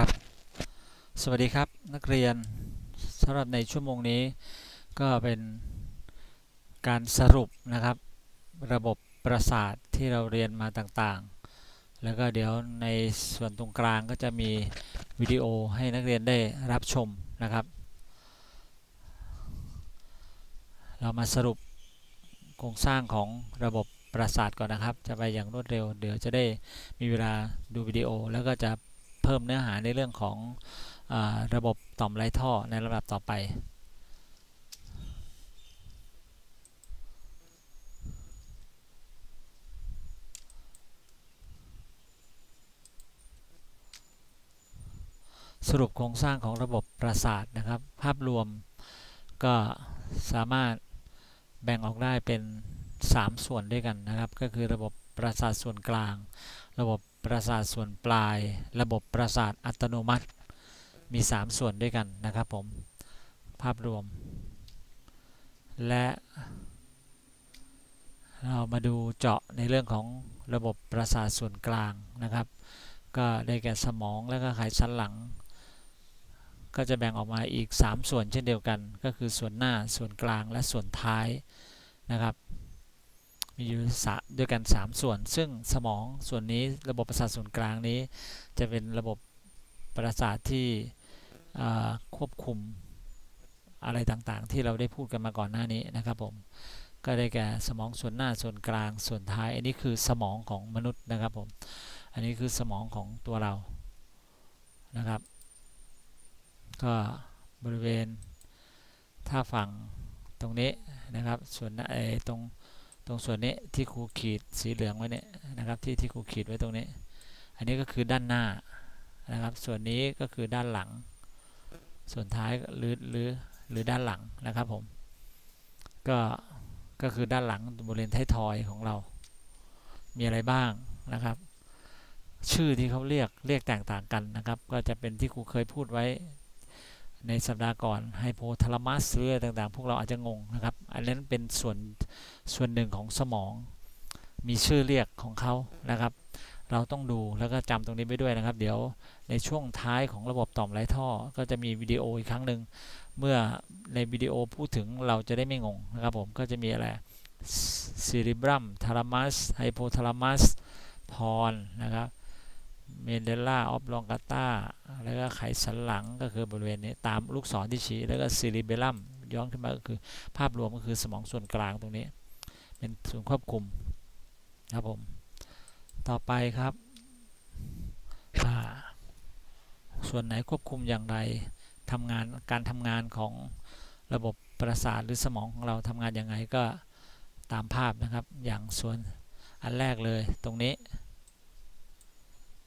ครับ สวัสดีครับนักเรียนสำหรับในชั่วโมงนี้ก็เป็นการสรุปนะครับ ระบบประสาทที่เราเรียนมาต่างๆ แล้วก็เดี๋ยวในส่วนตรงกลางก็จะมีวิดีโอให้นักเรียนได้รับชมนะครับ เรามาสรุปโครงสร้างของระบบประสาทก่อนนะครับ จะไปอย่างรวดเร็ว เดี๋ยวจะได้มีเวลาดูวิดีโอแล้วก็จะ เพิ่มเนื้อหาในเรื่องของอระบบต่อมไร้ท่อในลำดับต่อไปสรุปโครงสร้างของระบบประสาทนะครับ ภาพรวมก็สามารถแบ่งออกได้เป็น 3 ส่วนด้วยกันนะครับ ก็คือระบบประสาทส่วนกลาง ระบบ ประสาทส่วนปลาย ระบบประสาทอัตโนมัติ มี 3 ส่วนด้วยกันนะครับผม ภาพรวม และ เรามาดูเจาะในเรื่องของระบบประสาทส่วนกลางนะครับ ก็ได้แก่สมองและก็ไขสันหลัง ก็จะแบ่งออกมาอีก 3 ส่วนเช่นเดียวกัน ก็คือส่วนหน้าส่วนกลางและส่วนท้ายนะครับ มีอยู่สะด้วยกัน 3 ส่วน ซึ่งสมองส่วนนี้ระบบประสาทส่วนกลางนี้ จะเป็นระบบประสาทที่ควบคุมอะไรต่างๆ ที่เราได้พูดกันมาก่อนหน้านี้นะครับผมก็ได้แก่สมองส่วนหน้าส่วนกลางส่วนท้าย อันนี้คือสมองของมนุษย์นะครับผมอันนี้คือสมองของตัวเรานะครับ ก็บริเวณถ้าฝั่งตรงนี้นะครับส่วนหน้ตรง ตรงส่วนนี้ที่ครูขีดสีเหลืองไว้เนี่ยนะครับที่ที่ครูขีดไว้ตรงนี้ อันนี้ก็คือด้านหน้านะครับ ส่วนนี้ก็คือด้านหลัง ส่วนท้ายหรือหรือหรือด้านหลังนะครับผมก็ก็คือด้านหลังบริเวณท้ายทอยของเรา มีอะไรบ้างนะครับ ชื่อที่เขาเรียกเรียกแตกต่างกันนะครับ ก็จะเป็นที่ครูเคยพูดไว้ ในสัปดาห์ก่อนไฮโพทาลามัสหรืออะไรต่างๆ พวกเราอาจจะงงนะครับ อันนั้นเป็นส่วนส่วนหนึ่งของสมอง มีชื่อเรียกของเขานะครับ เราต้องดูแล้วก็จำตรงนี้ไปด้วยนะครับ เดี๋ยวในช่วงท้ายของระบบต่อมไร้ท่อ ก็จะมีวิดีโออีกครั้งหนึ่งเมื่อในวิดีโอพูดถึงเราจะได้ไม่งงนะครับผมก็จะมีอะไรซีริบรัมทารามัสไฮโพทารามัสพรนะครับ เมนเดลล่าออฟลองกาตาแล้วก็ไขสันหลังก็คือบริเวณนี้ตามลูกศรที่ชี้แล้วก็ซีริเบลัมย้อนขึ้นมาก็คือภาพรวมก็คือสมองส่วนกลางตรงนี้ เป็นส่วนควบคุมครับผม ต่อไปครับ ส่วนไหนควบคุมอย่างไรทำงานการทำงานของระบบประสาทหรือสมองของเราทำงานยังไงก็ตามภาพนะครับ อย่างส่วนอันแรกเลยตรงนี้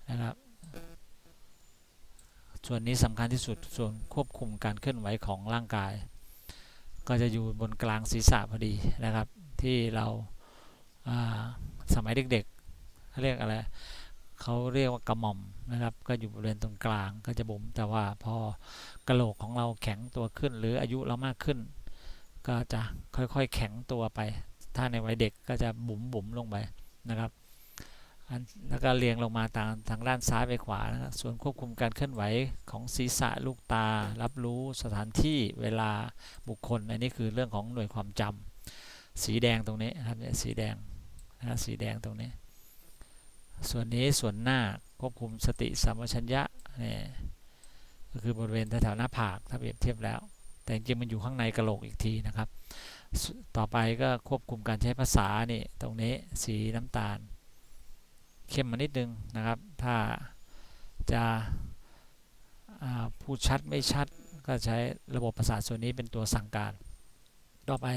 นะครับ ส่วนนี้สำคัญที่สุดส่วนควบคุมการเคลื่อนไหวของร่างกาย ก็จะอยู่บนกลางศีรษะพอดีนะครับ ที่เราาสมัยเด็กๆเขาเรียกอะไรเขาเรียกว่ากระหม่อมนะครับ ก็อยู่บริเวณตรงกลางก็จะบุ๋มแต่ว่าพอกระโหลกของเราแข็งตัวขึ้น หรืออายุเรามากขึ้น ก็จะค่อยๆแข็งตัวไป ถ้าในวัยเด็กก็จะบุ๋มบุ๋มลงไปนะครับ แล้วก็เรียงลงมาทางทางด้านซ้ายไปขวานะครับส่วนควบคุมการเคลื่อนไหวของศีรษะลูกตา รับรู้สถานที่เวลาบุคคล อันนี้คือเรื่องของหน่วยความจำสีแดงตรงนี้ครับสีแดงนะสีแดงตรงนี้ ส่วนนี้ส่วนหน้าควบคุมสติสัมปชัญญะนี่ก็คือบริเวณแถวหน้าผากถ้าเปรียบเทียบแล้ว แต่จริงมันอยู่ข้างในกระโหลกอีกทีนะครับ ต่อไปก็ควบคุมการใช้ภาษานี่ตรงนี้สีน้ำตาล เข้มมานิดนึงนะครับ ถ้าจะพูดชัดไม่ชัดก็ใช้ระบบประสาทส่วนนี้เป็นตัวสั่งการต่อไป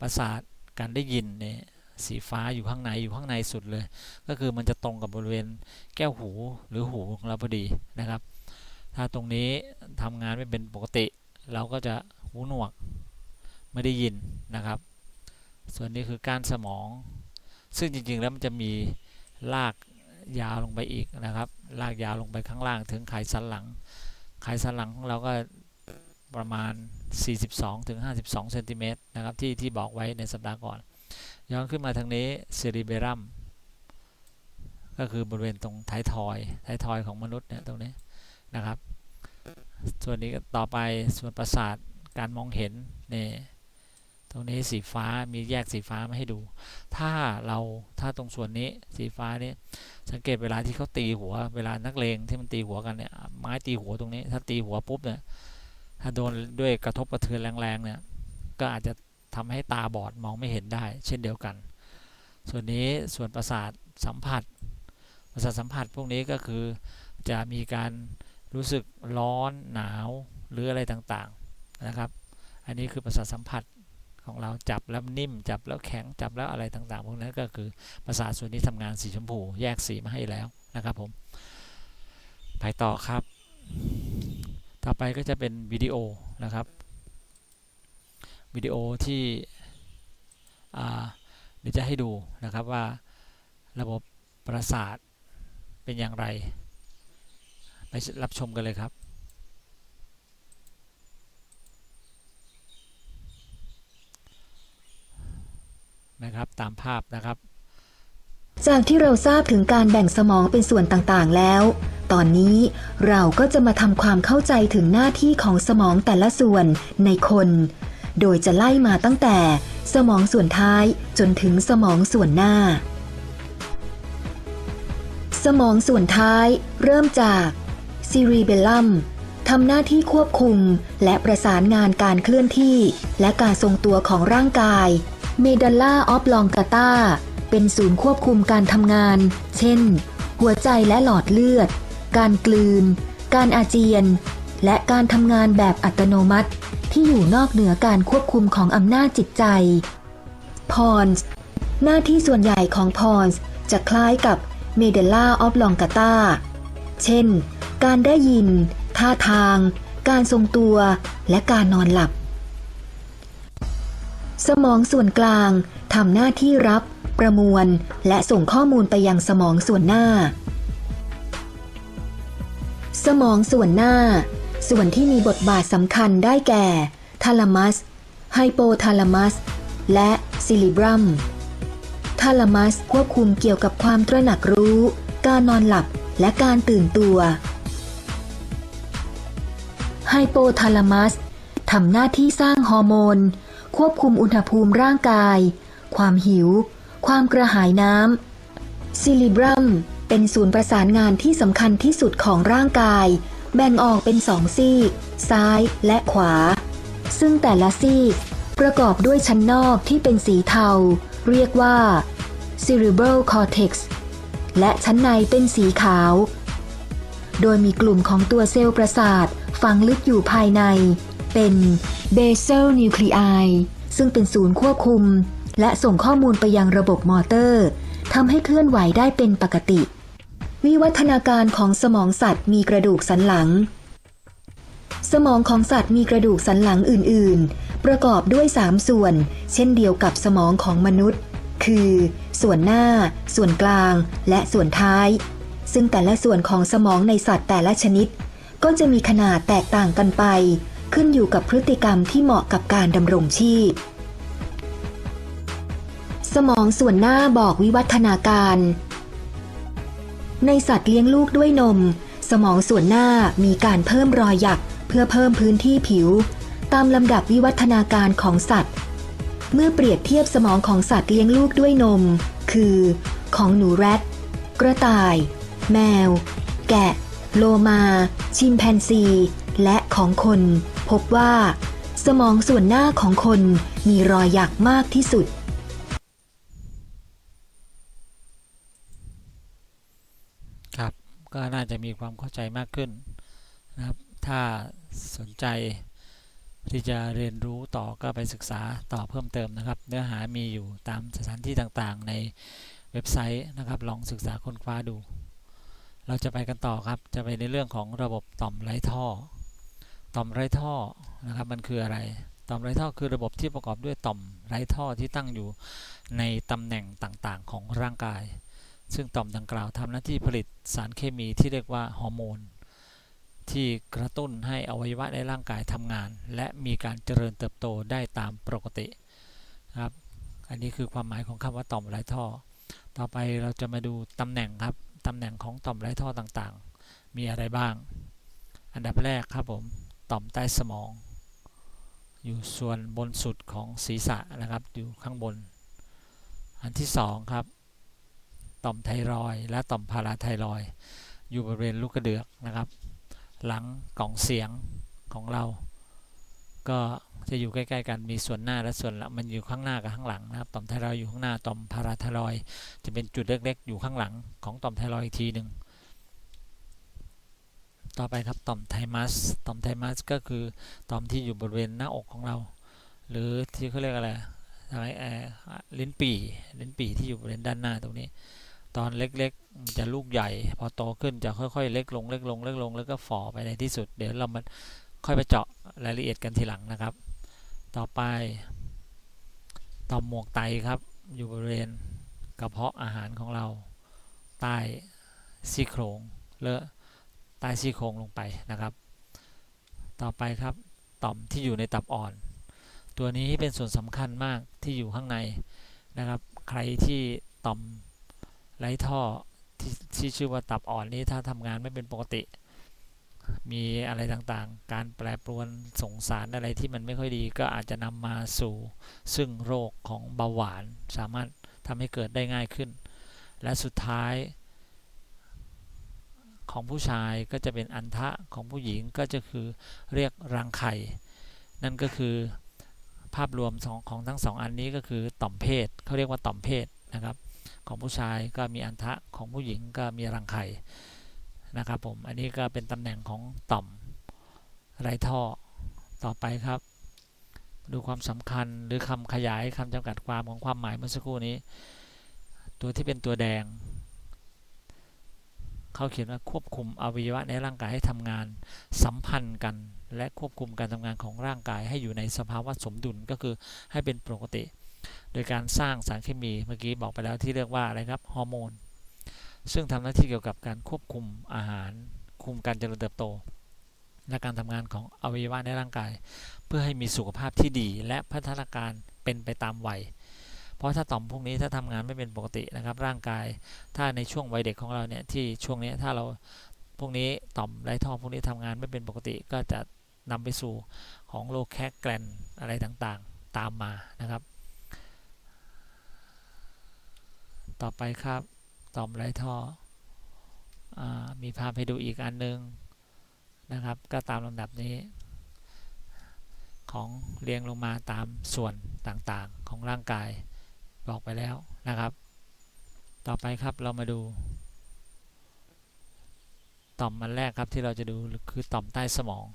ประสาทการได้ยินเนี่ยสีฟ้าอยู่ข้างในอยู่ข้างในสุดเลย ก็คือมันจะตรงกับบริเวณแก้วหูหรือหูของเราพอดีนะครับ ถ้าตรงนี้ทำงานไม่เป็นปกติ เราก็จะหูหนวกไม่ได้ยินนะครับ ส่วนนี้คือการสมอง ซึ่งจริงๆแล้วมันจะมี ลากยาวลงไปอีกนะครับ ลากยาวลงไปข้างล่างถึงไขสันหลัง ไขสันหลังของเราก็ประมาณ 42ถึง52เซนติเมตรนะครับที่ที่บอกไว้ในสัปดาห์ก่อน ย้อนขึ้นมาทางนี้เซริเบรัมก็คือบริเวณตรงท้ายทอยท้ายทอยของมนุษย์เนี่ยตรงนี้นะครับ ส่วนนี้ต่อไปส่วนประสาทการมองเห็นเนี่ย ตรงนี้สีฟ้ามีแยกสีฟ้ามาให้ดู ถ้าเราถ้าตรงส่วนนี้สีฟ้านี้สังเกตเวลาที่เขาตีหัว เวลานักเลงที่มันตีหัวกันเนี่ยไม้ตีหัวตรงนี้ ถ้าตีหัวปุ๊บเนี่ยถ้าโดนด้วยกระทบกระเทือนแรงๆเนี่ยก็อาจจะทำให้ตาบอดมองไม่เห็นได้ เช่นเดียวกัน ส่วนนี้ส่วนประสาทสัมผัส ประสาทสัมผัสพวกนี้ก็คือจะมีการรู้สึกร้อนหนาวหรืออะไรต่างๆนะครับ อันนี้คือประสาทสัมผัส ของเราจับแล้วนิ่มจับแล้วแข็งจับแล้วอะไรต่างๆพวกนั้นก็คือประสาทส่วนนี้ทำงานสีชมพูแยกสีมาให้แล้วนะครับผมไปต่อครับ ต่อไปก็จะเป็นวิดีโอนะครับวิดีโอที่เดี๋ยวจะให้ดูนะครับว่าระบบประสาทเป็นอย่างไร ไปรับชมกันเลยครับ นะครับตามภาพนะครับ จากที่เราทราบถึงการแบ่งสมองเป็นส่วนต่างๆแล้ว ตอนนี้เราก็จะมาทำความเข้าใจถึงหน้าที่ของสมองแต่ละส่วนในคน โดยจะไล่มาตั้งแต่สมองส่วนท้ายจนถึงสมองส่วนหน้า สมองส่วนท้ายเริ่มจากซีรีเบลลัมทำหน้าที่ควบคุมและประสานงานการเคลื่อนที่ และการทรงตัวของร่างกาย เมดัลล่าออฟลองกาตาเป็นศูนย์ควบคุมการทำงาน เช่น หัวใจและหลอดเลือด การกลืน การอาเจียน และการทำงานแบบอัตโนมัติ ที่อยู่นอกเหนือการควบคุมของอำนาจจิตใจ พอนส์หน้าที่ส่วนใหญ่ของพอนส์จะคล้ายกับเมเดลล่าออฟลองกาตาเช่น การได้ยิน ท่าทาง การทรงตัว และการนอนหลับ สมองส่วนกลางทำหน้าที่รับ ประมวล และส่งข้อมูลไปยังสมองส่วนหน้า สมองส่วนหน้า ส่วนที่มีบทบาทสำคัญได้แก่ทาลามัส ไฮโปทาลามัส และซิลิบรัมทาลามัสควบคุมเกี่ยวกับความตระหนักรู้ การนอนหลับและการตื่นตัว ไฮโปทาลามัสทำหน้าที่สร้างฮอร์โมน ควบคุมอุณหภูมิร่างกาย ความหิว ความกระหายน้ำซิลิบรัมเป็นศูนย์ประสานงานที่สำคัญที่สุดของร่างกาย แบ่งออกเป็นสองซีก ซ้ายและขวา ซึ่งแต่ละซีก ประกอบด้วยชั้นนอกที่เป็นสีเทา เรียกว่า cerebral cortex และชั้นในเป็นสีขาว โดยมีกลุ่มของตัวเซลล์ประสาทฝังลึกอยู่ภายใน เป็น basal nuclei ซึ่งเป็นศูนย์ควบคุม และส่งข้อมูลไปยังระบบมอเตอร์ทำให้เคลื่อนไหวได้เป็นปกติ วิวัฒนาการของสมองสัตว์มีกระดูกสันหลัง สมองของสัตว์มีกระดูกสันหลังอื่น ๆ ประกอบด้วย 3 ส่วน เช่นเดียวกับสมองของมนุษย์ คือ ส่วนหน้า ส่วนกลาง และส่วนท้าย ซึ่งแต่ละส่วนของสมองในสัตว์แต่ละชนิด ก็จะมีขนาดแตกต่างกันไป ขึ้นอยู่กับพฤติกรรมที่เหมาะกับการดำรงชีพ สมองส่วนหน้าบอกวิวัฒนาการ ในสัตว์เลี้ยงลูกด้วยนม สมองส่วนหน้ามีการเพิ่มรอยหยักเพื่อเพิ่มพื้นที่ผิว ตามลำดับวิวัฒนาการของสัตว์ เมื่อเปรียบเทียบสมองของสัตว์เลี้ยงลูกด้วยนม คือ ของหนูแรดกระต่าย แมว แกะ โลมา ชิมแปนซี และของคน พบว่า สมองส่วนหน้าของคนมีรอยหยักมากที่สุด ครับก็น่าจะมีความเข้าใจมากขึ้นนะครับ ถ้าสนใจที่จะเรียนรู้ต่อก็ไปศึกษาต่อเพิ่มเติมนะครับ เนื้อหามีอยู่ตามสถานที่ต่างๆ ในเว็บไซต์นะครับ ลองศึกษาค้นคว้าดู เราจะไปกันต่อครับ จะไปในเรื่องของระบบต่อมไร้ท่อ ต่อมไร้ท่อนะครับมันคืออะไร ต่อมไร้ท่อคือระบบที่ประกอบด้วยต่อมไร้ท่อที่ตั้งอยู่ในตำแหน่งต่างๆ ของร่างกาย ซึ่งต่อมดังกล่าวทำหน้าที่ผลิตสารเคมีที่เรียกว่าฮอร์โมนที่กระตุ้นให้อวัยวะในร่างกายทำงาน และมีการเจริญเติบโตได้ตามปกติครับ อันนี้คือความหมายของคำว่าต่อมไร้ท่อ ต่อไปเราจะมาดูตำแหน่งครับตำแหน่งของต่อมไร้ท่อต่างๆ มีอะไรบ้าง อันดับแรกครับผม ต่อมใต้สมอง อยู่ส่วนบนสุดของศีรษะนะครับ อยู่ข้างบน อันที่สองครับ ต่อมไทรอยและต่อมพาราไทรอย อยู่บริเวณลูกกระเดือกนะครับ หลังกล่องเสียงของเรา ก็จะอยู่ใกล้ๆกันมีส่วนหน้าและส่วนหลังมันอยู่ข้างหน้ากับข้างหลังนะครับ ต่อมไทรอยอยู่ข้างหน้าต่อมพาราไทรอย จะเป็นจุดเล็กๆ อยู่ข้างหลังของต่อมไทรอยอีกทีหนึ่ง ต่อไปครับต่อมไทมัส ต่อมไทมัสก็คือต่อมที่อยู่บริเวณหน้าอกของเรา หรือที่เขาเรียกอะไรอะไรเอ่อลิ้นปี่ลิ้นปี่ที่อยู่บริเวณด้านหน้าตรงนี้ ตอนเล็กๆจะลูกใหญ่ พอโตขึ้นจะค่อยๆ เล็กลงเล็กลงเล็กลงแล้วก็ฝ่อไปในที่สุด เดี๋ยวเรามาค่อยไปเจาะรายละเอียดกันทีหลังนะครับ ต่อไป ต่อมหมวกไตครับ อยู่บริเวณกระเพาะอาหารของเราใต้ซี่โครงเลอะ ใต้ซี่โครงลงไปนะครับ ต่อไปครับต่อมที่อยู่ในตับอ่อน ตัวนี้เป็นส่วนสำคัญมากที่อยู่ข้างในนะครับ ใครที่ต่อมไร้ท่อทที่ชื่อว่าตับอ่อนนี้ถ้าทำงานไม่เป็นปกติ มีอะไรต่างๆ การแปรปรวนส่งสารอะไรที่มันไม่ค่อยดี ก็อาจจะนำมาสู่ซึ่งโรคของเบาหวาน สามารถทำให้เกิดได้ง่ายขึ้น และสุดท้าย ของผู้ชายก็จะเป็นอันทะของผู้หญิงก็จะคือเรียกรังไข่นั่นก็คือภาพรวมสองของทั้งสองอันนี้ก็คือต่อมเพศเขาเรียกว่าต่อมเพศนะครับ ของผู้ชายก็มีอันทะของผู้หญิงก็มีรังไข่นะครับผมอันนี้ก็เป็นตำแหน่งของต่อมไรท่อต่อไปครับ ดูความสำคัญหรือคำขยายคำจำกัดความของความหมายเมื่อสักครู่นี้ ตัวที่เป็นตัวแดง เขาเขียนว่าควบคุมอวัยวะในร่างกายให้ทำงานสัมพันธ์กัน และควบคุมการทำงานของร่างกายให้อยู่ในสภาวะสมดุลก็คือให้เป็นปกติ โดยการสร้างสารเคมีเมื่อกี้บอกไปแล้วที่เรียกว่าอะไรครับฮอร์โมนซึ่งทำหน้าที่เกี่ยวกับการควบคุมอาหาร คุมการเจริญเติบโต และการทำงานของอวัยวะในร่างกาย เพื่อให้มีสุขภาพที่ดีและพัฒนาการเป็นไปตามวัย เพราะถ้าต่อมพวกนี้ถ้าทำงานไม่เป็นปกตินะครับ ร่างกายถ้าในช่วงวัยเด็กของเราเนี่ยที่ช่วงนี้ถ้าเราพวกนี้ต่อมไรท่อพวกนี้ทำงานไม่เป็นปกติก็จะนำไปสู่ของโรคแคกแกรนอะไรต่างๆ ตามมานะครับ ต่อไปครับต่อมไรท่ออมีภาพให้ดูอีกอันนึงนะครับ ก็ตามลำดับนี้ ของเรียงลงมาตามส่วนต่างๆของร่างกาย บอกไปแล้วนะครับ ต่อไปครับเรามาดู ต่อมอันแรกครับที่เราจะดูคือต่อมใต้สมอง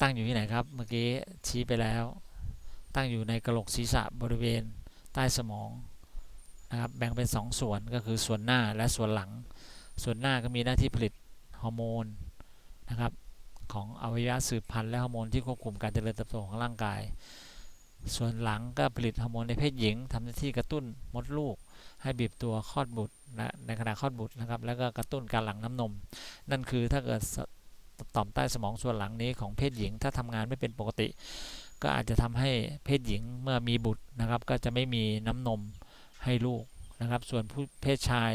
ตั้งอยู่ที่ไหนครับ เมื่อกี้ชี้ไปแล้ว ตั้งอยู่ในกระโหลกศีรษะบริเวณใต้สมองนะครับแบ่งเป็น 2 ส่วนก็คือส่วนหน้าและส่วนหลัง ส่วนหน้าก็มีหน้าที่ผลิตฮอร์โมนนะครับของอวัยวะสืบพันธุ์และฮอร์โมนที่ควบคุมการเจริญเติบโตของร่างกาย ส่วนหลังก็ผลิตฮอร์โมนในเพศหญิงทำหน้าที่กระตุ้นมดลูก ให้บีบตัวคลอดบุตรนะในขณะคลอดบุตรนะครับ แล้วก็กระตุ้นการหลั่งน้ำนม นั่นคือถ้าเกิดต่อมใต้สมองส่วนหลังนี้ของเพศหญิง ถ้าทำงานไม่เป็นปกติ ก็อาจจะทำให้เพศหญิงเมื่อมีบุตรนะครับ ก็จะไม่มีน้ำนมให้ลูกนะครับ ส่วนผู้เพศชาย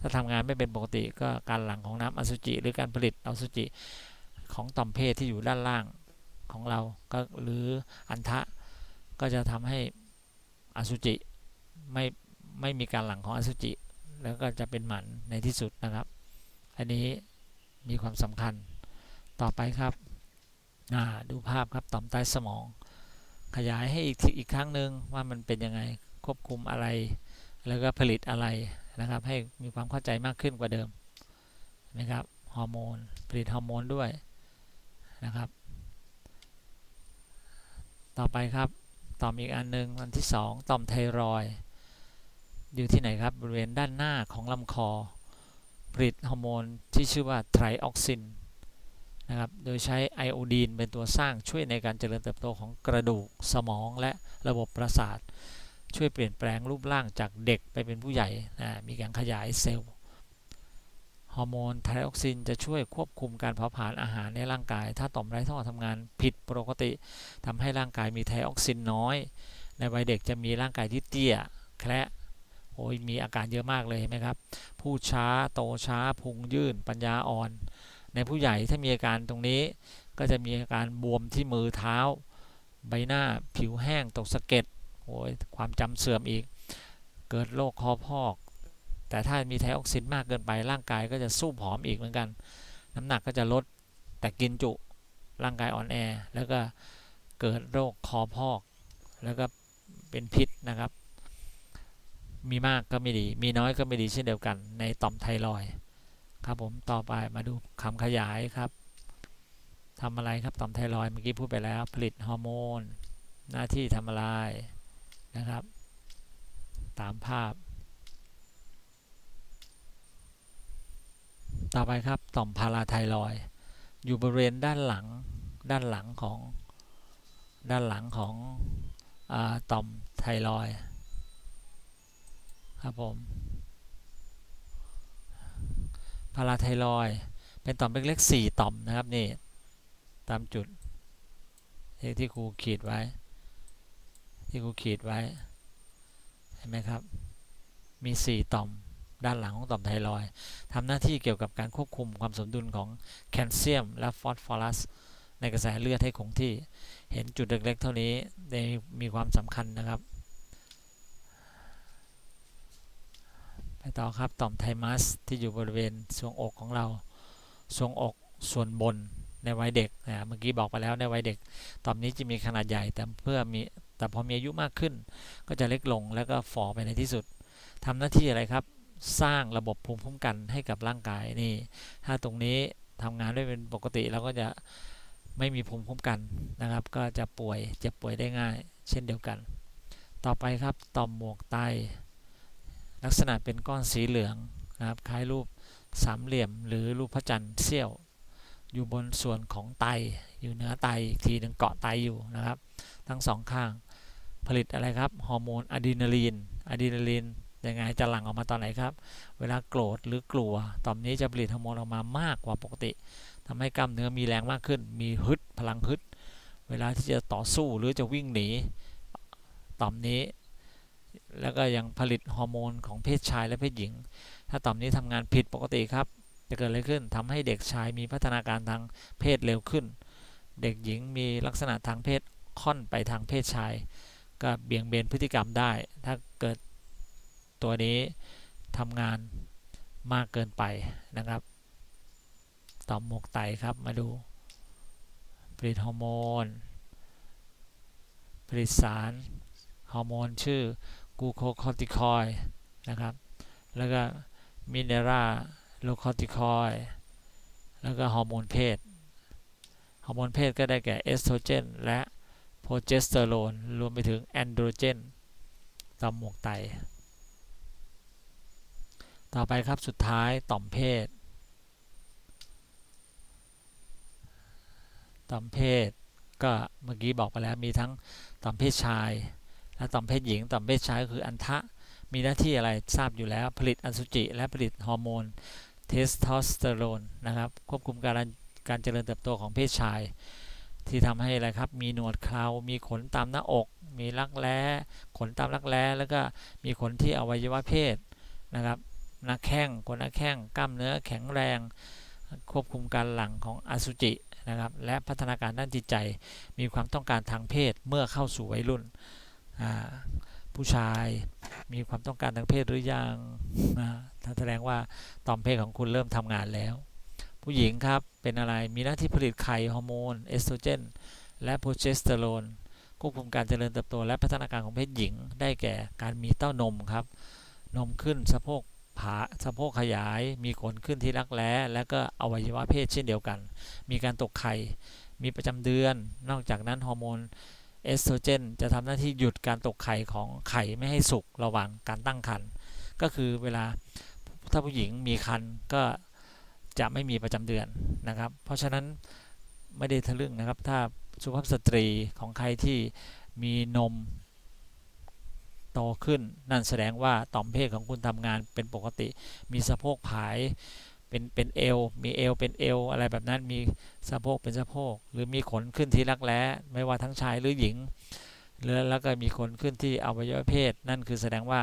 ถ้าทำงานไม่เป็นปกติ ก็การหลั่งของน้ำอสุจิ หรือการผลิตอสุจิของต่อมเพศที่อยู่ด้านล่างของเราก็หรืออันทะ ก็จะทำให้อสุจิไม่ไม่มีการหลั่งของอสุจิ แล้วก็จะเป็นหมันในที่สุดนะครับ อันนี้มีความสำคัญต่อไปครับดูภาพครับต่อมใต้สมอง ขยายให้อีกอีกครั้งหนึ่งว่ามันเป็นยังไงควบคุมอะไร แล้วก็ผลิตอะไรนะครับ ให้มีความเข้าใจมากขึ้นกว่าเดิมนะครับฮอร์โมนผลิตฮอร์โมนด้วยนะครับ ต่อไปครับ ต่อมอีกอันหนึ่งอันที่ 2 ต่อมไทรอยอยู่ที่ไหนครับบริเวณด้านหน้าของลำคอ ผลิตฮอร์โมนที่ชื่อว่าไทรออกซินนะครับโดยใช้ไอโอดีนเป็นตัวสร้างช่วยในการเจริญเติบโตของกระดูกสมองและระบบประสาท ช่วยเปลี่ยนแปลงรูปร่างจากเด็กไปเป็นผู้ใหญ่นะมีการขยายเซลล์ ฮอร์โมนไทรออกซินจะช่วยควบคุมการเผาผลาญอาหารในร่างกาย ถ้าต่อมไร้ท่อทำงานผิดปกติทำให้ร่างกายมีไทรออกซินน้อย ในวัยเด็กจะมีร่างกายที่เตี้ยแคระโอ้ยมีอาการเยอะมากเลยเห็นไหมครับพูดช้าโตช้าพุงยื่นปัญญาอ่อน ในผู้ใหญ่ถ้ามีอาการตรงนี้ก็จะมีอาการบวมที่มือเท้า ใบหน้าผิวแห้งตกสะเก็ดโอ้ยความจำเสื่อมอีก เกิดโรคคอพอก แต่ถ้ามีไทออกซินมากเกินไปร่างกายก็จะสู้ผอมอีกเหมือนกัน น้ำหนักก็จะลดแต่กินจุร่างกายอ่อนแอ แล้วก็เกิดโรคคอพอก แล้วก็เป็นพิษนะครับ มีมากก็ไม่ดี มีน้อยก็ไม่ดีเช่นเดียวกัน ในต่อมไทรอยครับผมต่อไปมาดูคำขยายครับทำอะไรครับต่อมไทรอยเมื่อกี้พูดไปแล้ว ผลิตฮอร์โมน หน้าที่ทำอะไรนะครับ ตามภาพ ต่อไปครับต่อมพาราไทรอยอยู่บริเวณด้านหลังด้านหลังของด้านหลังของอต่อมไทรอยครับผมพาราไทรอยเป็นต่อมเล็กๆสี่ต่อมนะครับนี่ตามจุดที่ที่ครูขีดไว้ ที่ครูขีดไว้เห็นไหมครับ มี4ต่อม ด้านหลังของต่อมไทรอยทำหน้าที่เกี่ยวกับการควบคุมความสมดุลของแคลเซียม และฟอสฟอรัส ในกระแสเลือดให้คงที่ เห็นจุดเล็กๆเท่านี้ในมีความสำคัญนะครับ ไปต่อครับต่อมไทมัสที่อยู่บริเวณทรวงอกของเราทรวงอกส่วนบนในวัยเด็กนะเมื่อกี้บอกไปแล้วในวัยเด็กต่อมนี้จะมีขนาดใหญ่แต่เพื่อมีแต่พอมีอายุมากขึ้น ก็จะเล็กลงแล้วก็ฝ่อไปในที่สุดทำหน้าที่อะไรครับ สร้างระบบภูมิคุ้มกันให้กับร่างกายนี่ ถ้าตรงนี้ทำงานได้เป็นปกติเราก็จะไม่มีภูมิคุ้มกันนะครับ ก็จะป่วยเจ็บป่วยได้ง่าย เช่นเดียวกัน ต่อไปครับต่อมหมวกไต ลักษณะเป็นก้อนสีเหลืองนะครับคล้ายรูปสามเหลี่ยม หรือรูปพระจันทร์เสี้ยว อยู่บนส่วนของไตอยู่เหนือไตอีกทีหนึ่งเกาะไตอยู่นะครับ ทั้งสองข้างผลิตอะไรครับฮอร์โมนอะดรีนาลีนอะดรีนาลีน ยังไงจะหลั่งออกมาตอนไหนครับ เวลาโกรธหรือกลัว ต่อมนี้จะผลิตฮอร์โมนออกมามากกว่าปกติทำให้กล้ามเนื้อมีแรงมากขึ้น มีฮึดพลังฮึด เวลาที่จะต่อสู้หรือจะวิ่งหนี ต่อมนี้ แล้วก็ยังผลิตฮอร์โมนของเพศชายและเพศหญิง ถ้าต่อมนี้ทำงานผิดปกติครับ จะเกิดอะไรขึ้นทำให้เด็กชายมีพัฒนาการทางเพศเร็วขึ้น เด็กหญิงมีลักษณะทางเพศค่อนไปทางเพศชาย ก็เบี่ยงเบนพฤติกรรมได้ ถ้าเกิด ตัวนี้ทำงานมากเกินไปนะครับต่อมหมวกไตครับมาดูผลิตฮอร์โมนผลิตสารฮอร์โมนชื่อกูโคคอติคอยนะครับ แล้วก็มินเนราโลคอติคอยแล้วก็ฮอร์โมนเพศ ฮอร์โมนเพศก็ได้แก่เอสโตรเจน และโปรเจสเตอโรน รวมไปถึงแอนโดรเจนต่อมหมวกไต ต่อไปครับสุดท้ายต่อมเพศ ต่อมเพศก็เมื่อกี้บอกไปแล้วมีทั้งต่อมเพศชาย และต่อมเพศหญิง ต่อมเพศชายก็คืออันทะ มีหน้าที่อะไรทราบอยู่แล้ว ผลิตอสุจิ และผลิตฮอร์โมนเทสโทสเตอโรนนะครับควบคุมการการเจริญเติบโตของเพศชาย ที่ทำให้อะไรครับมีหนวดเครามีขนตามหน้าอก มีรักแร้ขนตามรักแร้แล้วก็มีขนที่อวัยวะเพศนะครับ หน้าแข้งขนหน้าแข้งกล้ามเนื้อแข็งแรง ควบคุมการหลั่งของอสุจินะครับและพัฒนาการด้านจิตใจ มีความต้องการทางเพศเมื่อเข้าสู่วัยรุ่น ผู้ชายมีความต้องการทางเพศหรือยังถ้าแสดงว่าต่อมเพศของคุณเริ่มทำงานแล้ว ผู้หญิงครับเป็นอะไรมีหน้าที่ผลิตไข่ฮอร์โมนเอสโตรเจนและโปรเจสเตอโรนควบคุมการเจริญเติบโตและพัฒนาการของเพศหญิง ได้แก่การมีเต้านมครับ นมขึ้นสะโพก ผาสะโพกขยาย มีขนขึ้นที่รักแร้และก็อวัยวะเพศเช่นเดียวกัน มีการตกไข่ มีประจำเดือน นอกจากนั้นฮอร์โมนเอสโตรเจนจะทำหน้าที่หยุดการตกไข่ของไข่ไม่ให้สุกระหว่างการตั้งครรภ์ก็คือเวลาถ้าผู้หญิงมีครรภ์ก็จะไม่มีประจำเดือนนะครับ เพราะฉะนั้นไม่ได้ทะลึ่งนะครับ ถ้าสุภาพสตรีของใครที่มีนม โตขึ้น นั่นแสดงว่าต่อมเพศของคุณทำงานเป็นปกติ มีสะโพกผายเป็นเป็นเอว มีเอวเป็นเอว อะไรแบบนั้นมีสะโพกเป็นสะโพก หรือมีขนขึ้นที่รักแร้ไม่ว่าทั้งชายหรือหญิงแล้วก็มีขนขึ้นที่อวัยวะเพศ นั่นคือแสดงว่า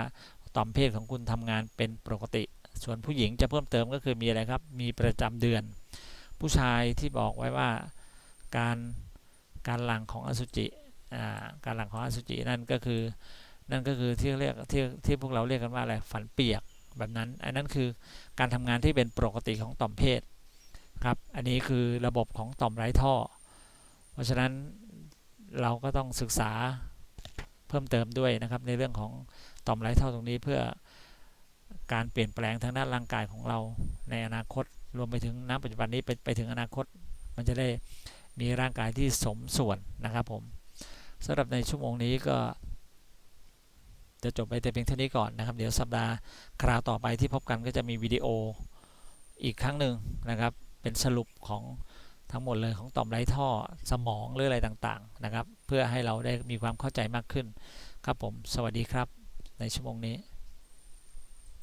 ต่อมเพศของคุณทำงานเป็นปกติ ส่วนผู้หญิงจะเพิ่มเติมก็คือมีอะไรครับ มีประจำเดือน ผู้ชายที่บอกไว้ว่าการการหลั่งของอสุจิการหลั่งของอสุจินั่นก็คือ นั่นก็คือที่เรียกที่ที่พวกเราเรียกกันว่าอะไรฝันเปียกแบบนั้น อันนั้นคือการทำงานที่เป็นปกติของต่อมเพศครับอันนี้คือระบบของต่อมไร้ท่อ เพราะฉะนั้นเราก็ต้องศึกษาเพิ่มเติมด้วยนะครับ ในเรื่องของต่อมไร้ท่อตรงนี้เพื่อการเปลี่ยนแปลงทางด้านร่างกายของเราในอนาคตรวมไปถึงณปัจจุบันนี้ไปไปถึงอนาคต มันจะได้มีร่างกายที่สมส่วนนะครับผมสำหรับในชั่วโมงนี้ก็ จะจบไปแต่เพียงเท่านี้ก่อนนะครับ เดี๋ยวสัปดาห์คราวต่อไปที่พบกันก็จะมีวิดีโออีกครั้งหนึ่งนะครับ เป็นสรุปของทั้งหมดเลยของต่อมไร้ท่อสมองหรืออะไรต่างๆนะครับ เพื่อให้เราได้มีความเข้าใจมากขึ้นครับผม สวัสดีครับในชั่วโมงนี้